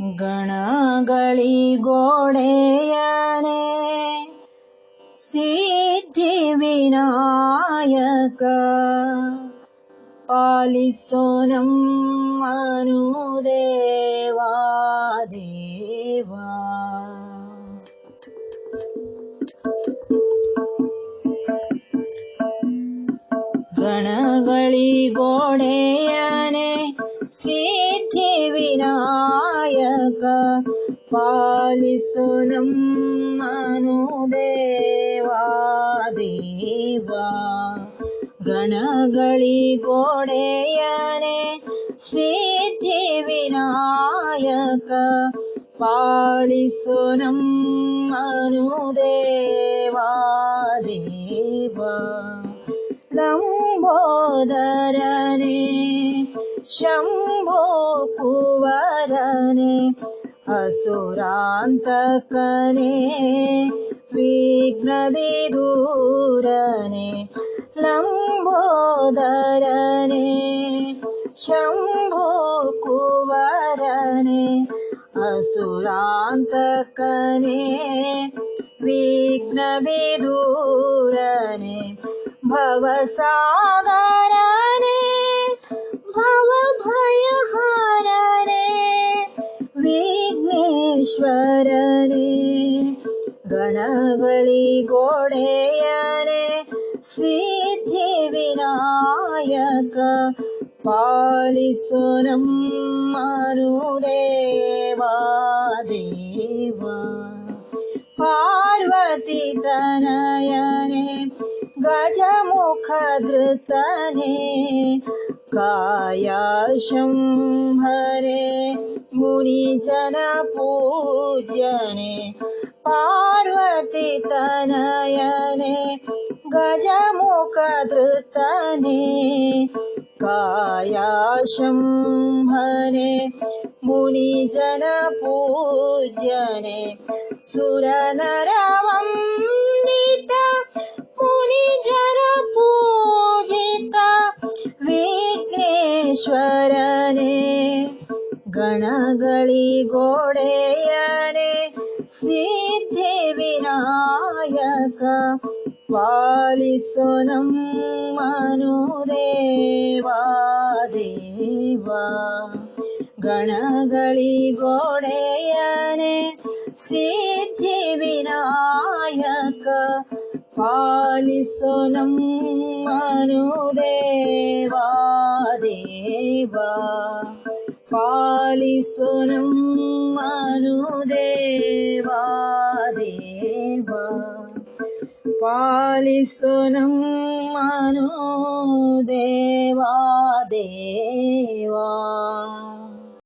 ഗണകളിഗോടേയനെ സിദ്ധി വിനായക പാലിസോനം അനുദേവാദേവാ. ഗണകളിഗോടേയനെ സിദ്ധിവിനായക പാലിസുനം മനുദേവാദേവ ഗണകളിഗോടയനെ സിദ്ധിവിനായക പാലിസുനം മനുദേവാദേവ ലംബോദരനെ शम्भो कुवरनि असुरान्तकने विघ्नविदूरने लम्बोदरने शम्भो कुवरनि असुरान्तकने विघ्नविदूरने भवसागर ವಿಘ್ನೇಶ್ವರನೆ ಗಣಗಳಿಗೋಡೆಯನೆ ಸಿದ್ಧಿ ವಿನಾಯಕ ಪಾಲಿಸು ನಮ್ಮನು ದೇವಾ ದೇವಾ ಪಾರ್ವತಿ ತನಯನೆ ಗಜಮುಖ ಧೃತನೆ ಕಾಯ ಶಂಭರೆ मुनिजनपूजने पार्वती तनयने कायाशम्भने कायाशुभनि मुनिजनपूजने सुरनरमं नीता मुनिजनपूजिता विघ्नेश्वरने। ಗಣಗಳಿಗೋಡೆಯನೆ ಸಿದ್ಧಿ ವಿನಾಯಕ ಪಾಲಿಸು ನಮ್ಮನು ದೇವಾ ದೇವಾ ಗಣಗಳಿಗೋಡೆಯನೆ ಸಿದ್ಧಿ ವಿನಾಯಕ ಪಾಲಿಸು దేవా పాలిసును మనుదేవా దేవా పాలిసును మనుదేవా దేవా